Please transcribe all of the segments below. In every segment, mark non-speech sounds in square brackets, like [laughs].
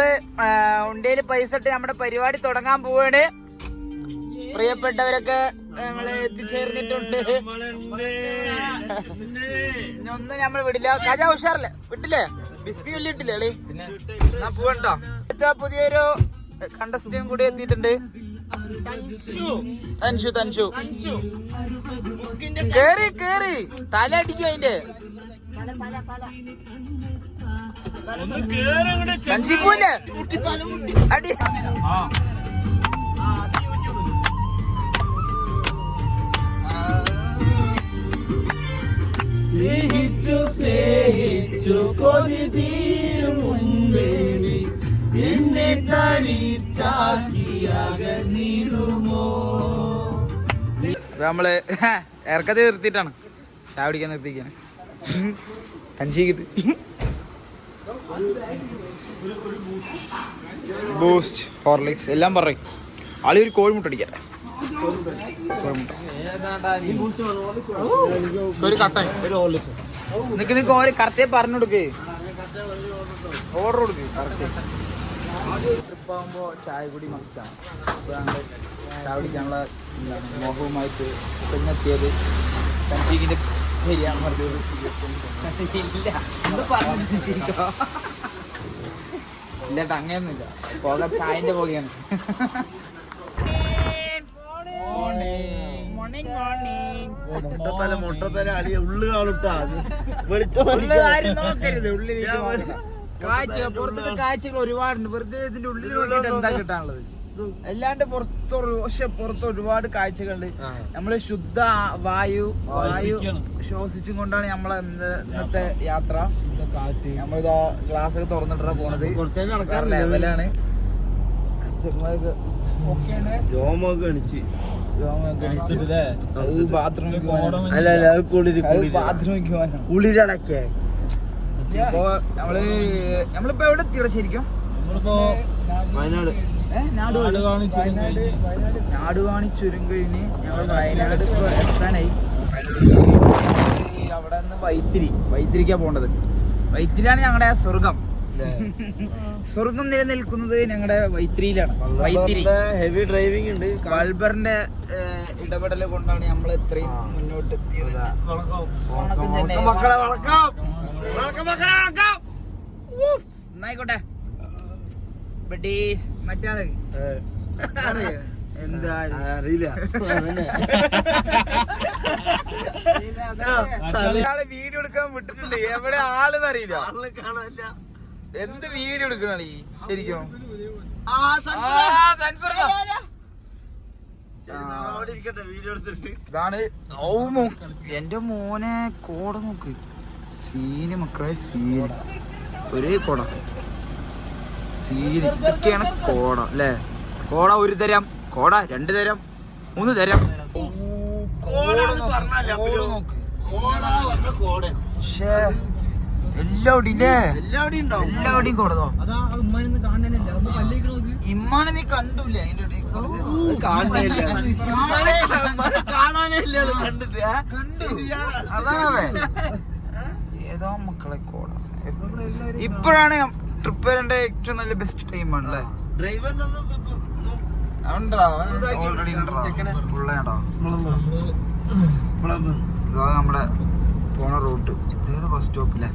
നമ്മൾ ഉണ്ടയിൽ പൈസ ഇട്ട് നമ്മുടെ പരിപാടി തുടങ്ങാൻ പോവാണ്. പ്രിയപ്പെട്ടവരൊക്കെ നമ്മൾ എത്തിച്ചേർന്നിട്ടുണ്ട്. ഒന്നും നമ്മൾ വിടില്ല. കജ ഉഷാറല്ലേ? വിട്ടില്ലേ? ബിസ്ബി വലിയ ഇട്ടില്ലേ കളി? എന്നാ പോവണ്ടോ അടുത്ത പുതിയൊരു കണ്ടസ്റ്റും കൂടി എത്തിയിട്ടുണ്ട്. തൻഷു. തൻഷു കേറി കേറി. തല അടിക്കും അതിന്റെ. സഞ്ജീപൂല്ലേ അടി. സ്നേഹിച്ചു സ്നേഹിച്ചു കൊതി തീരും മുൻപേ നീ എന്നെ തനിച്ചാക്കിയകന്നിടുമോ? നമ്മൾ ഇറക്കത്തി നിർത്തിയിട്ടാണ്. ചായ നിർത്തിക്കാണ് അഞ്ചിക്കിട്ട് ബൂസ്റ്റ് ഹോർലിക്സ് എല്ലാം പറയും. ആളി ഒരു കോഴിമുട്ട അടിക്കാൻ. കോഴിമുട്ട. ഒരു നിക്ക് നിക്ക് ഓര് കറക്റ്റേ പറഞ്ഞു കൊടുക്ക്. ഓർഡർ കൊടുക്ക് കറക്റ്റ്. ട്രിപ്പ് ചായ കുടി മസ്റ്റാണ് ചായ കുടിക്കാനുള്ള മോഹവുമായിട്ട് അങ്ങനെയൊന്നുമില്ല. പോക ചായന്റെ പോകയാണ് മുട്ടത്തല ഉള്ളു കാണുട്ടാ കാഴ്ച പുറത്തൊക്കെ കാഴ്ചകൾ ഒരുപാടുണ്ട്. വെറുതെ ഇതിന്റെ ഉള്ളിൽ നോക്കിയിട്ട് എന്താ കിട്ടാനുള്ളത്? അല്ലാണ്ട് പുറത്ത് ഒരു- പക്ഷെ പുറത്ത് ഒരുപാട് കാഴ്ചകളുണ്ട്. നമ്മൾ ശുദ്ധ വായു വായു ശ്വസിച്ചും കൊണ്ടാണ് നമ്മളെ ഇന്ന് ഇന്നത്തെ യാത്ര. നമ്മളിതാ ഗ്ലാസ് ഒക്കെ തുറന്നിട്ടാ പോണത്. ലെവലാണ്. രോമൊക്കെ കുളിരടക്കേ ഇപ്പൊ നമ്മൾ നമ്മളിപ്പോ എവിടെ എത്തിയടച്ചിരിക്കും ശരിക്കും വയനാട്. ഏ? നാടുവാണി വയനാട് നാടുവാണി ചുരം കഴിഞ്ഞ് ഞങ്ങൾ വയനാട് എത്താനായി ഈ അവിടെ നിന്ന് വൈത്തിരി വൈത്തിരിക്കാ പോണ്ടത് വൈത്തിരിയാണ് ഞങ്ങളുടെ സ്വർഗം സ്വർഗം നിലനിൽക്കുന്നത് ഞങ്ങളുടെ വൈത്തിരിയിലാണ് വൈത്തിരി ഹെവി ഡ്രൈവിംഗ് ഉണ്ട് കാൽബറിന്റെ ഇടപെടൽ കൊണ്ടാണ് നമ്മൾ ഇത്രയും മുന്നോട്ട് എത്തിയത് ആയിക്കോട്ടെ ബഡീസ് മറ്റാൾ? എന്താ? അറിയില്ല. വീഡിയോ എടുക്കാൻ വിട്ടിട്ടുണ്ട്. എവിടെ ആളെന്ന് അറിയില്ല. കാണാനില്ല. എന്ത് വീഡിയോ എടുക്കണ ഈ ശരിക്കും ഇതാണ്. എന്റെ മോനെ കോട നോക്ക്. സീന് മക്കളെ സീന്. ഒരേ കോട. സീന് ഇതൊക്കെയാണ് കോട അല്ലേ? കോട ഒരു തരം കോട രണ്ട് തരം മൂന്ന് തരം. എല്ലാവിടെയും കോടതോ കാണാനില്ല. ഇമ്മാനെ നീ കണ്ടൂല അതിന്റെ ഇടയിൽ. കോടത്? കാണാനേ ഇല്ല. കാണാനേ ഇല്ല. ഉമ്മാനെ കാണാനേ ഇല്ല. ആൾ കണ്ടിട്ട്. ആ? കണ്ടു. ശരിയാണ്. അതാണവേ ഏതോ മക്കളെ കോട. ഇപ്പോഴാണ് ട്രിപ്പ് വരേണ്ട ഏറ്റവും നല്ല ബെസ്റ്റ് അല്ലേ? ഇപ്പൊ- അതുണ്ടോ ഇതാക്കി ഓൾറെഡി. ഇതാ നമ്മുടെ പോണ റൂട്ട്. ഇതേത് ബസ് സ്റ്റോപ്പിലെ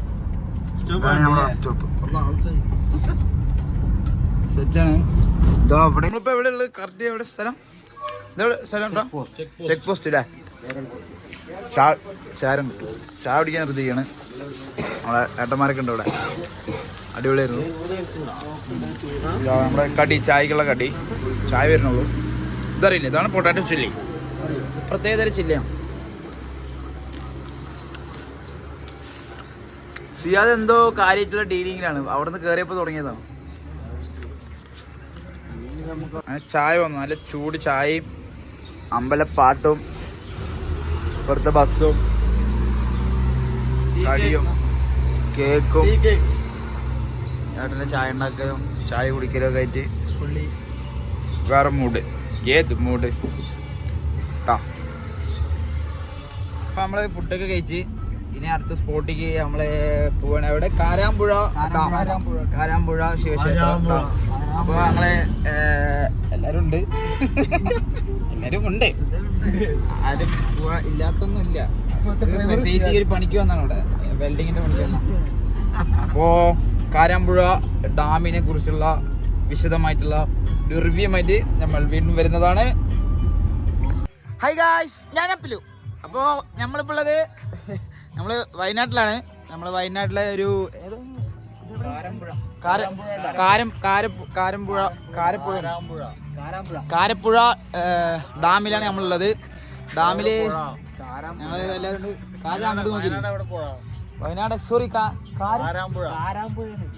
സ്റ്റോപ്പ് ഇതാണ് നമ്മുടെ? Bus stop. സെറ്റാണ് ഇതാ നമ്മളിപ്പോ എവിടെ ഉള്ളത്? കറക്റ്റ് എവിടെ സ്ഥലം? ഇതെവിടെ സ്ഥലം ചെക്ക് പോസ്റ്റ് അല്ലേ ചാ ചാരം കിട്ടും. ചായ പിടിക്കാൻ നിർത്തിയാണ് നമ്മളെ ഏട്ടന്മാരൊക്കെ ഉണ്ട് ഇവിടെ. അടിപൊളിയായിരുന്നു. നമ്മുടെ കടി ചായക്കുള്ള കടി. ചായ വരുന്നുള്ളൂ. ഇതറിയില്ല ഇതാണ് പൊട്ടാറ്റോ ചില്ലി. പ്രത്യേകതരം ചില്ലിയാണ്. സിയാദ് എന്തോ കാര്യമായിട്ടുള്ള ഡീലിങ്ങിലാണ്. അവിടെ നിന്ന് കയറിയപ്പോൾ തുടങ്ങിയതാണ് ചായ വന്നു. നല്ല ചൂട് ചായയും അമ്പലപ്പാട്ടും ഇപ്പുറത്തെ ബസ്സും കടിയും കേക്ക്. ഏട്ടന്റെ ചായ ഉണ്ടാക്കലും ചായ കുടിക്കലും ഒക്കെ ആയിട്ട് വേറെ മൂഡ് ഏത് മൂഡ് കേട്ടോ അപ്പം നമ്മൾ ഫുഡൊക്കെ കഴിച്ച് ഇനി അടുത്ത സ്പോട്ടിക്ക് നമ്മൾ പോവാണ്. അവിടെ കാരാമ്പുഴ. കാരാമ്പുഴ. ശിവക്ഷേത്രം. അപ്പോൾ ഞങ്ങളെ എല്ലാരും ഉണ്ട്. എല്ലാരും ഉണ്ട്. ആരും പോവാ ഇല്ലാത്തൊന്നും ഇല്ല സൊസൈറ്റി ഒരു പണിക്ക് വന്നാണ് ഇവിടെ വെൽഡിങ്ങിന്റെ പണിക്ക് വന്ന അപ്പോ കാരാമ്പുഴ ഡാമിനെ കുറിച്ചുള്ള വിശദമായിട്ടുള്ള ഒരു റിവ്യൂ ആയിട്ട് നമ്മൾ വീണ്ടും വരുന്നതാണ്. ഹൈ ഗായ്സ് ഞാൻ അപ്പിലു. അപ്പോ നമ്മളിപ്പോ ഉള്ളത് നമ്മൾ വയനാട്ടിലാണ്. നമ്മൾ വയനാട്ടിലെ ഒരു കാരമ്പുഴ. കാരപ്പുഴ. ഡാമിലാണ് നമ്മളുള്ളത്. ഡാമിൽ ഞങ്ങൾ എല്ലാവരും നോക്കി വയനാട് സോറി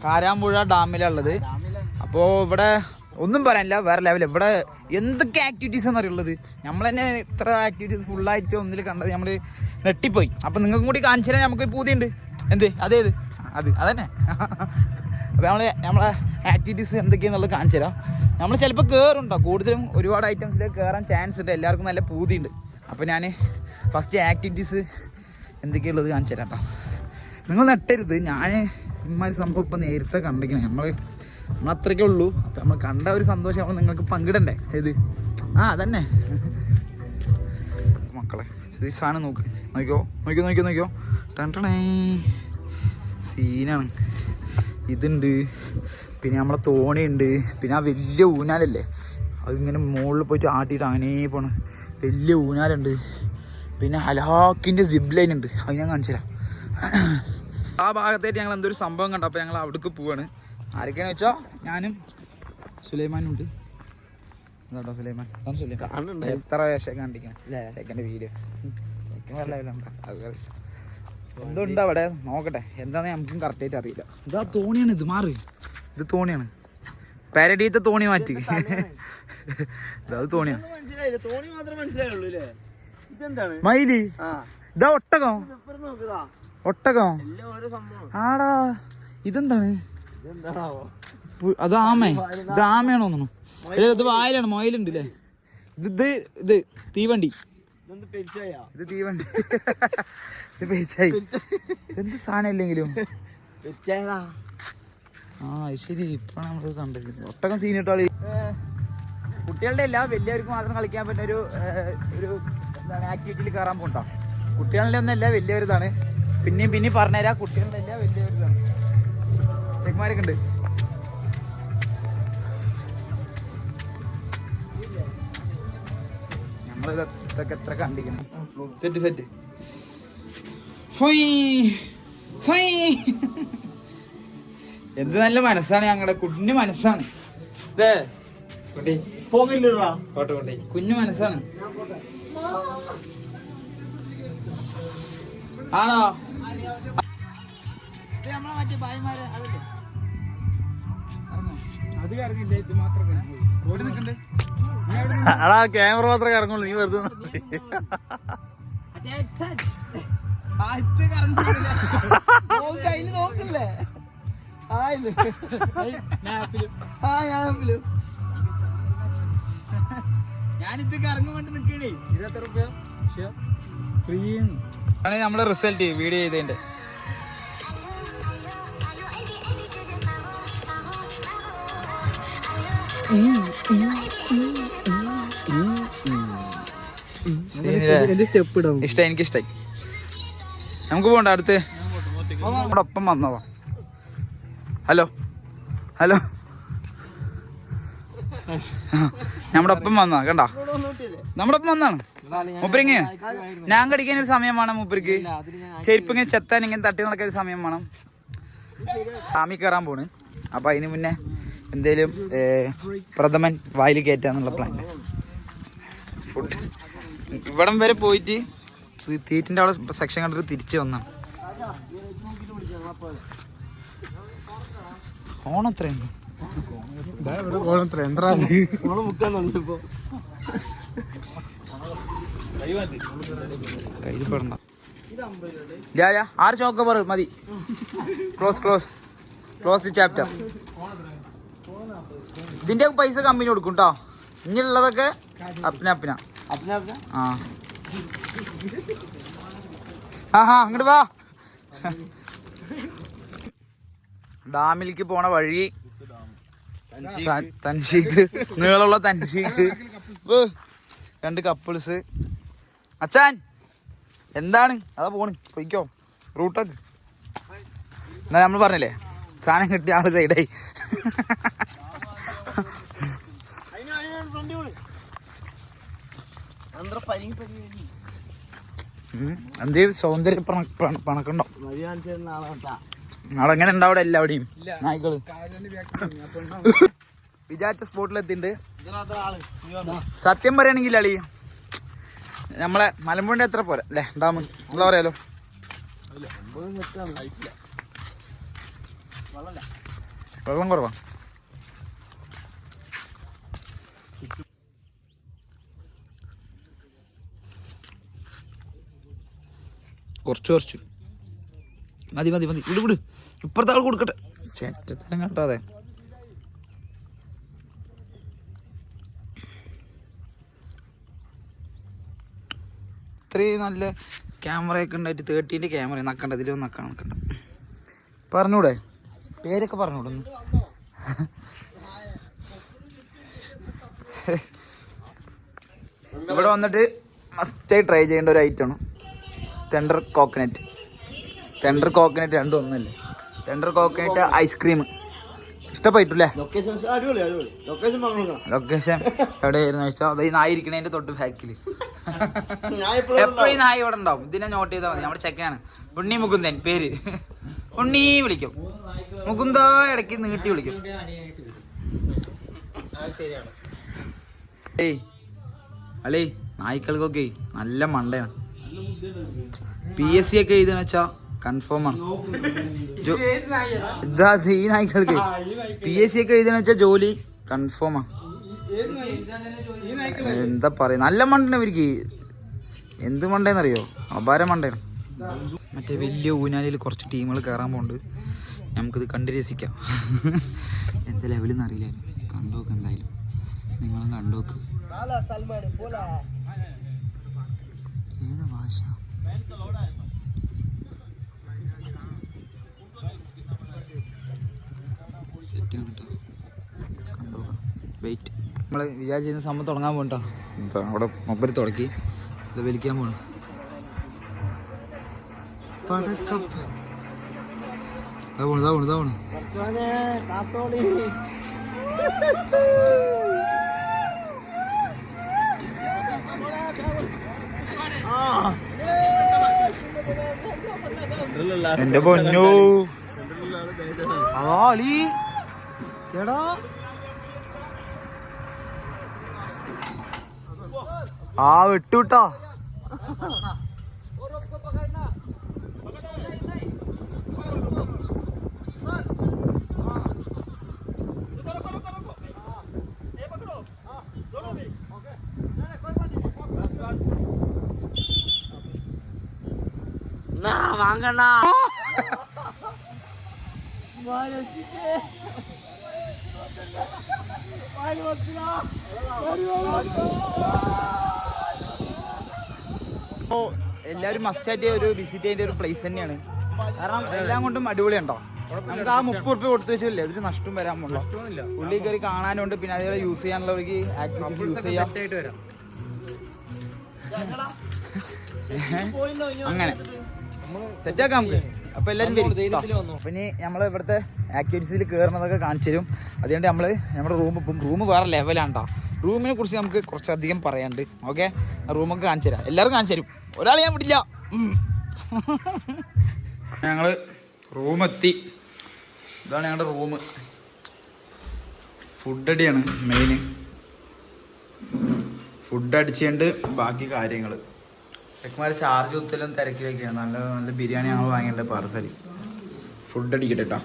കാരാമ്പുഴ. ഡാമിലുള്ളത് അപ്പോ ഇവിടെ ഒന്നും പറയാനില്ല വേറെ ലെവൽ ഇവിടെ എന്തൊക്കെ ആക്ടിവിറ്റീസ് ആണ് അറിയുള്ളത്? നമ്മൾ തന്നെ ഇത്ര ആക്ടിവിറ്റീസ് ഫുൾ ആയിട്ട് ഒന്നിൽ കണ്ടത് നമ്മൾ നെട്ടിപ്പോയി അപ്പൊ നിങ്ങൾക്കും കൂടി കാണിച്ചു തരാൻ നമുക്ക് പൂതിയുണ്ട്. എന്ത്? അതേത് അത് അതന്നെ. അപ്പൊ നമ്മൾ നമ്മളെ ആക്ടിവിറ്റീസ് എന്തൊക്കെയാന്നുള്ളത് കാണിച്ചു തരാം. നമ്മൾ ചിലപ്പോൾ കയറുണ്ടോ കൂടുതലും ഒരുപാട് ഐറ്റംസിൽ കയറാൻ ചാൻസ് ഉണ്ട്. എല്ലാവർക്കും നല്ല പൂതിയുണ്ട്. അപ്പോൾ ഞാൻ ഫസ്റ്റ് ആക്ടിവിറ്റീസ് എന്തൊക്കെയുള്ളത് കാണിച്ചു തരാം കേട്ടോ നിങ്ങൾ നട്ടരുത്. ഞാൻ ഇമ്മാതിരി സംഭവം ഇപ്പം നേരത്തെ കണ്ടിരിക്കണം. നമ്മൾ നമ്മൾ അത്രയ്ക്കേ ഉള്ളൂ. അപ്പം നമ്മൾ കണ്ട ഒരു സന്തോഷം നമ്മൾ നിങ്ങൾക്ക് പങ്കിടണ്ടേ? ഇത്. ആ അതന്നെ. മക്കളെ ഈ സാധനം നോക്ക്. നോക്കിയോ നോക്കിയോ നോക്കിയോ നോക്കിയോ ടണ്ടണേ സീനാണ്. ഇതുണ്ട്. പിന്നെ നമ്മളെ തോണിയുണ്ട്. പിന്നെ ആ വലിയ ഊനാലല്ലേ അതിങ്ങനെ മുകളിൽ പോയിട്ട് ആട്ടിയിട്ട് അങ്ങനെ പോണ്. വലിയ ഊനാലുണ്ട് പിന്നെ ഹലാക്കിന്റെ സിബ് ലൈൻ ഉണ്ട്. അത് ഞാൻ കാണിച്ചു തരാം ആ ഭാഗത്തായിട്ട് ഞങ്ങൾ എന്തൊരു സംഭവം കണ്ടു. അപ്പോൾ ഞങ്ങൾ അവിടേക്ക് പോവാണ്. ആരൊക്കെയാണെന്ന് വെച്ചാൽ ഞാനും സുലൈമാനും ഉണ്ട് എന്താട്ടോ സുലൈമാൻ. സുലൈമാൻ എത്ര വേഷം കണ്ടിരിക്കണം. സെക്കൻഡ് വീഡിയോ എന്തുണ്ട് അവിടെ? നോക്കട്ടെ. എന്താന്ന് നമുക്കും കറക്റ്റായിട്ട് അറിയില്ല. ഇതാ തോണിയാണ് ഇത് മാറി. ഇത് തോണിയാണ്. പാരഡീത്തെ തോണി മാറ്റി. ഇതാ തോണിയാണ്. മയിൽ ഇതാ ഒട്ടകം. ഒട്ടകം? ആടാ ഇതെന്താണ്? അത് ആമേ. ഇത് ആമയാണോ തോന്നുന്നു. ഇത് വായലാണ് മൊയിലുണ്ട് അല്ലേ ഇത് ഇത് ഇത് തീവണ്ടി. പെരിച്ചായ? ഇത് തീവണ്ടി. ഇത് പേച്ചായി എന്ത് സാധനം ഇല്ലെങ്കിലും ആ ശരി. ഇപ്പൊ നമ്മൾ കണ്ടത് ഒട്ടകം സീൻ ഇട്ടോ കുട്ടികളുടെ അല്ല വലിയവർക്ക് മാത്രം കളിക്കാൻ പറ്റുന്ന ഒരു ഒരു എന്താണ് ആക്ടിവിറ്റിയിൽ കയറാൻ പോകണ്ട കുട്ടികളുടെ ഒന്നല്ല വലിയവരിതാണ്. പിന്നെയും പിന്നെയും പറഞ്ഞുതരാ കുട്ടികളുടെ ചെക്കന്മാരൊക്കെ ഉണ്ട്. എത്ര സെറ്റ് സെറ്റ്. എന്ത് നല്ല മനസ്സാണ് ഞങ്ങളുടെ കുഞ്ഞു മനസ്സാണ്. കുഞ്ഞു മനസ്സാണ്. ആണോ? എടാ ക്യാമറ മാത്രമേ കറങ്ങുള്ളൂ നീ വെറുതെ നോക്കില്ലേ. ഞാനിത് കറങ്ങുമ്പോണ്ട് നിക്കണേ ഇരുപത്തി റുപ്യ ഫ്രീ ആണ്. നമ്മളെ റിസൾട്ട് വീഡിയോ ചെയ്തതിന്റെ സ്റ്റെപ്പ് എനിക്കിഷ്ടായി. നമുക്ക് പോണ്ട അടുത്ത്. നമ്മുടെ ഒപ്പം വന്നതാ. ഹലോ? ഹലോ? നമ്മുടെ ഒപ്പം വന്നതാ കണ്ട? നമ്മുടെ ഒപ്പം വന്നാണ് മൂപ്പരിങ്ങ? ഞാൻ കടിക്കാൻ ഒരു സമയം വേണം മൂപ്പരിക്ക്. ചെരുപ്പ് ഇങ്ങനെ ചെത്താൻ ഇങ്ങനെ തട്ടി നടക്കാൻ ഒരു സമയം വേണം. സാമി കയറാൻ പോണ്. അപ്പൊ അതിന് മുന്നേ എന്തേലും പ്രഥമൻ വായിൽ കയറ്റാന്നുള്ള പ്ലാൻ ഫുഡ് ഇവിടം വരെ പോയിട്ട് തീറ്റിന്റെ അവിടെ സെക്ഷൻ കണ്ടിട്ട് തിരിച്ചു വന്നാണ്. ഓണം എത്രയുണ്ട്? ഓണം എത്ര എന്താ കയ്യിൽ പെടണ്ട. ആറ് മതി. Close close close the chapter ഇതിന്റെ പൈസ കമ്പനി കൊടുക്കും കേട്ടോ ഇനിയുള്ളതൊക്കെ അപ്പിന അപ്പിന. അപ്പന ആ. ആഹാ അങ്ങോട്ട് വാ. ഡാമിലേക്ക് പോണ വഴി. തൻഷീക്ക്. നീളമുള്ള തൻഷീക്ക്. രണ്ട് കപ്പിൾസ്. അച്ഛാൻ എന്താണ്? അതാ പോണ്. പൊയ്ക്കോ. റൂട്ടൊക്കെ എന്നാ നമ്മൾ പറഞ്ഞില്ലേ? സാധനം കിട്ടിയ ആൾ സൈഡായി എന്തേ സൗന്ദര്യ പണ- പണ- പണക്കുണ്ടോ അവിടെ എങ്ങനെ ഉണ്ടാവും എല്ലാവിടെയും നായ്ക്കൾ. വിചാരിച്ച സ്പോട്ടിലെത്തിണ്ട്? സത്യം പറയണെങ്കിൽ അളി നമ്മളെ മലമ്പുഴ എത്ര പോരാ. അല്ലേ ഡാം എന്താ പറയാലോ? വെള്ളം കുറവാ. കുറച്ച് കുറച്ച്. മതി മതി മതി. വിട് വിട് ഇപ്പുറത്തെ ആൾ കൊടുക്കട്ടെ. ചേറ്റത്തരം കട്ടാതെ ഇത്രയും നല്ല ക്യാമറയൊക്കെ ഉണ്ടായിട്ട് തേർട്ടീന്റെ ക്യാമറ നക്കണ്ട ഇതിലൊന്നും നക്കാൻ നക്കണ്ട പറഞ്ഞൂടെ? പേരൊക്കെ പറഞ്ഞൂടെ ഒന്ന്? ഇവിടെ വന്നിട്ട് മസ്റ്റായി ട്രൈ ചെയ്യേണ്ട ഒരു ഐറ്റമാണ് തെണ്ടർ കോക്കനറ്റ് തെണ്ടർ കോക്കനറ്റ് രണ്ടും ഒന്നല്ലേ? തെണ്ടർ കോക്കനറ്റ് ഐസ്ക്രീം ഇഷ്ടപ്പെട്ടില്ലേ ലൊക്കേഷൻ എവിടെയായിരുന്നു വെച്ചാൽ അത് ഈ നായിരിക്കണേന്റെ തൊട്ട് ബാക്കിൽ എപ്പോഴും ഈ നായ ഇവിടെ ഉണ്ടാവും. ഇതിനെ നോട്ട് ചെയ്താൽ മതി. നമ്മുടെ ചെക്കനാണ് ഉണ്ണി മുകുന്ദൻ പേര്. ഉണ്ണി വിളിക്കും. മുകുന്ദ ഇടയ്ക്ക് നീട്ടി വിളിക്കും. ഏയ് അല്ലേ നായ്ക്കൾക്കൊക്കെ നല്ല മണ്ടയാണ്. പി എസ് സി ഒക്കെ എഴുതുന്ന വെച്ചാ കൺഫേം ആണ്. ഇതാ ഈ നായ്ക്കൾക്ക്. പി എസ് സി ഒക്കെ എഴുതുന്ന വെച്ചാ ജോലി കൺഫേം ആണ്. എന്താ പറയാ നല്ല മണ്ടനെ ഇവർക്ക്. എന്ത് മണ്ടേന്നറിയോ? അപാര മണ്ടേണ്. മറ്റേ വലിയ ഊനാലിൽ കുറച്ച് ടീമുകൾ കയറാൻ പോകുന്നുണ്ട് നമുക്കിത് കണ്ടു രസിക്കാം. എന്ത് ലെവലെന്ന് അറിയില്ല. കണ്ടോക്ക് എന്തായാലും. നിങ്ങളും കണ്ടോക്ക്. ഏതാ ഭാഷ. സെറ്റ് ആണ് കേട്ടോ കണ്ടോക്കാം വെയിറ്റ് നമ്മൾ വിചാരിച്ചിരുന്ന സംഭവം തുടങ്ങാൻ പോകട്ടോ അവിടെ മൊബൈൽ തുടക്കി ഇത് വലിക്കാൻ പോകണം പടക്കപ്പ്. ഇതാ പോണു ഇതാ പോണു ഇതാ പോണു. [laughs] എന്റെ പൊന്നു. ആളി എടാ. ആ വിട്ടുട്ടാ വാങ്ങണ. അപ്പോൾ എല്ലാവരും മസ്റ്റായിട്ട് ഒരു വിസിറ്റ് ചെയ്യേണ്ട ഒരു പ്ലേസ് തന്നെയാണ്. കാരണം എല്ലാം കൊണ്ടും അടിപൊളിയുണ്ടോ നമുക്ക് ആ മുപ്പത് റുപ്യ കൊടുത്തു വെച്ചില്ലേ അതൊരു നഷ്ടം വരാൻ പോകുന്നില്ല ഉള്ളിൽ കയറി കാണാനുണ്ട്. പിന്നെ അതേപോലെ യൂസ് ചെയ്യാനുള്ളവർക്ക് ആക്ടിവിറ്റീസ് യൂസ് ചെയ്യാം. [laughs] അങ്ങനെ. സെറ്റ് ആക്കാം നമുക്ക് അപ്പൊ എല്ലാരും. അപ്പൊ ഇനി നമ്മൾ ഇവിടുത്തെ ആക്ടിവിറ്റീസിൽ കയറുന്നതൊക്കെ കാണിച്ചു തരും. അതുകൊണ്ട് നമ്മൾ നമ്മുടെ റൂം ഇപ്പം റൂം വേറെ ലെവലാണ് കേട്ടോ റൂമിനെ കുറിച്ച് നമുക്ക് കുറച്ചധികം പറയാണ്ട് ഓക്കെ റൂമൊക്കെ കാണിച്ചു തരാം. എല്ലാവരും കാണിച്ചു തരും. ഒരാൾ ഞാൻ വിടില്ല. [laughs] ഞങ്ങൾ റൂം എത്തി. ഇതാണ് ഞങ്ങളുടെ റൂം ഫുഡ് അടിയാണ് മെയിൻ ഫുഡ് അടിച്ചുകൊണ്ട് ബാക്കി കാര്യങ്ങൾ ചെക്കന്മാർ ചാർജ് കുത്തലും തിരക്കിലൊക്കെയാണ്. നല്ല നല്ല ബിരിയാണി ഞങ്ങൾ വാങ്ങിയിട്ടുണ്ട് പാർസൽ ഫുഡ് അടിക്കട്ടെ കേട്ടോ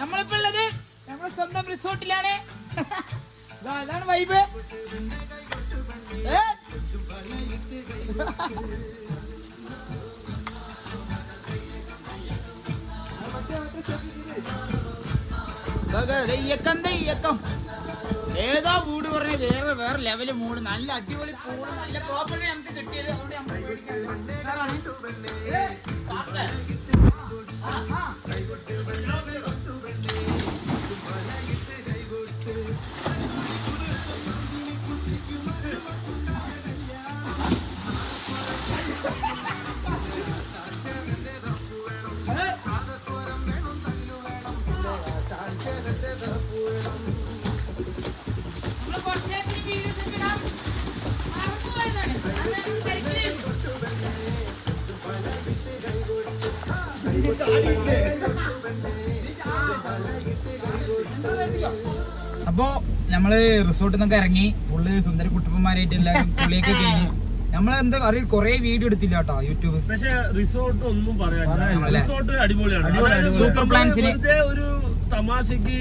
നമ്മളിപ്പോ ഉള്ളത് നമ്മുടെ സ്വന്തം റിസോർട്ടിലാണ്. വൈബ് ഏതാ മൂട് പറഞ്ഞ? വേറെ വേറെ ലെവൽ മൂട്. നല്ല അടിപൊളി കൂടെ നല്ല പ്രോപ്പർട്ടി നമുക്ക് കിട്ടിയത്. അതുകൊണ്ട് നമുക്ക് നമ്മൾ റിസോർട്ടിൽ നിന്നൊക്കെ ഇറങ്ങി ഫുള്ള് സുന്ദര കുട്ടപ്പന്മാരായിട്ട് എല്ലാവരും [laughs] പുള്ളിയൊക്കെ കഴിഞ്ഞു. നമ്മൾ എന്താ അറിയ കൊറേ വീഡിയോ എടുത്തില്ല കേട്ടോ യൂട്യൂബ്. പക്ഷെ റിസോർട്ട് ഒന്നും പറയാനില്ല. റിസോർട്ട് അടിപൊളിയാണ്. സൂപ്പർ പ്ലാൻസിന് ഒരു തമാശക്ക്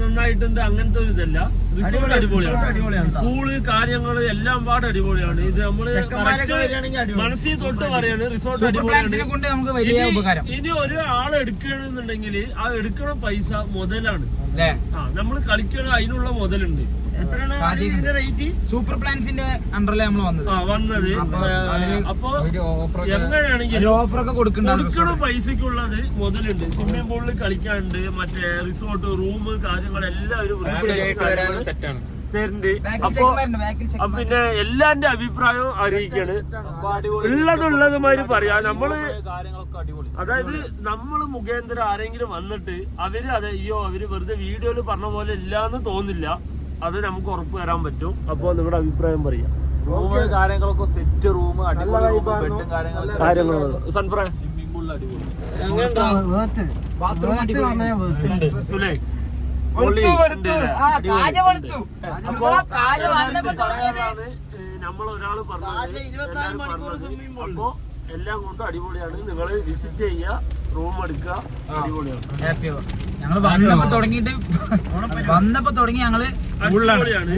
നന്നായിട്ടുണ്ട് അങ്ങനത്തെ ഒരു ഇതല്ല. റിസോർട്ട് അടിപൊളിയാണ്. പൂൾ കാര്യങ്ങൾ എല്ലാം പാട് അടിപൊളിയാണ്. ഇത് നമ്മൾ. മനസ്സിൽ തൊട്ട് പറയാണ് റിസോർട്ട് അടിപൊളിയാണ്. കൊണ്ട് നമുക്ക് വലിയ ഇനി- ഒരു ആൾ എടുക്കണമെന്നുണ്ടെങ്കിൽ ആ എടുക്കണ പൈസ മുതലാണ്. അല്ലേ? നമ്മൾ കളിക്കണ അതിനുള്ള മുതലുണ്ട്. സൂപ്പർ പ്ലാൻസിന്റെ നമ്മൾ വന്നത്. ആ വന്നത്. അപ്പൊ ഏ, അവർ ഒരു offer ഒക്കെ- ഒരു ഓഫർ ഒക്കെ കൊടുക്കുന്നുണ്ട് കൊടുക്കണ പൈസക്കുള്ളത് മുതലുണ്ട്. സ്വിമ്മിംഗ് പൂളിൽ കളിക്കാനുണ്ട് മറ്റേ റിസോർട്ട് റൂം കാര്യങ്ങളെല്ലാം ഒരു തരുന്നുണ്ട് അപ്പൊ അപ്പൊ പിന്നെ എല്ലാന്റെ അഭിപ്രായവും അറിയിക്കാണ് ഉള്ളതുള്ളത് മാതിരി പറയാ നമ്മൾ അതായത് നമ്മൾ മുഖേന്ദ്ര ആരെങ്കിലും വന്നിട്ട് അവർ അതെ അയ്യോ അവർ വെറുതെ വീഡിയോയിൽ പറഞ്ഞ പോലെ ഇല്ലാന്ന് തോന്നില്ല. അത് നമുക്ക് ഉറപ്പ് തരാൻ പറ്റും. അപ്പൊ നിങ്ങളുടെ അഭിപ്രായം പറയാം. റൂമ് കാര്യങ്ങളൊക്കെ സെറ്റ് റൂം അടിപൊളി ബെഡും സ്വിമ്മിംഗ് പൂളിൽ അടിപൊളി. സുലേ. നമ്മൾ ഒരാൾ പറഞ്ഞു അപ്പൊ എല്ലാം കൊണ്ടും അടിപൊളിയാണ്. നിങ്ങൾ വിസിറ്റ് ചെയ്യുക റൂം എടുക്കുക അടിപൊളിയാണ്. ഞങ്ങൾ വന്നപ്പോ തുടങ്ങിയിട്ട് വന്നപ്പോ തുടങ്ങി ഞങ്ങൾ അടിപൊളിയാണ്.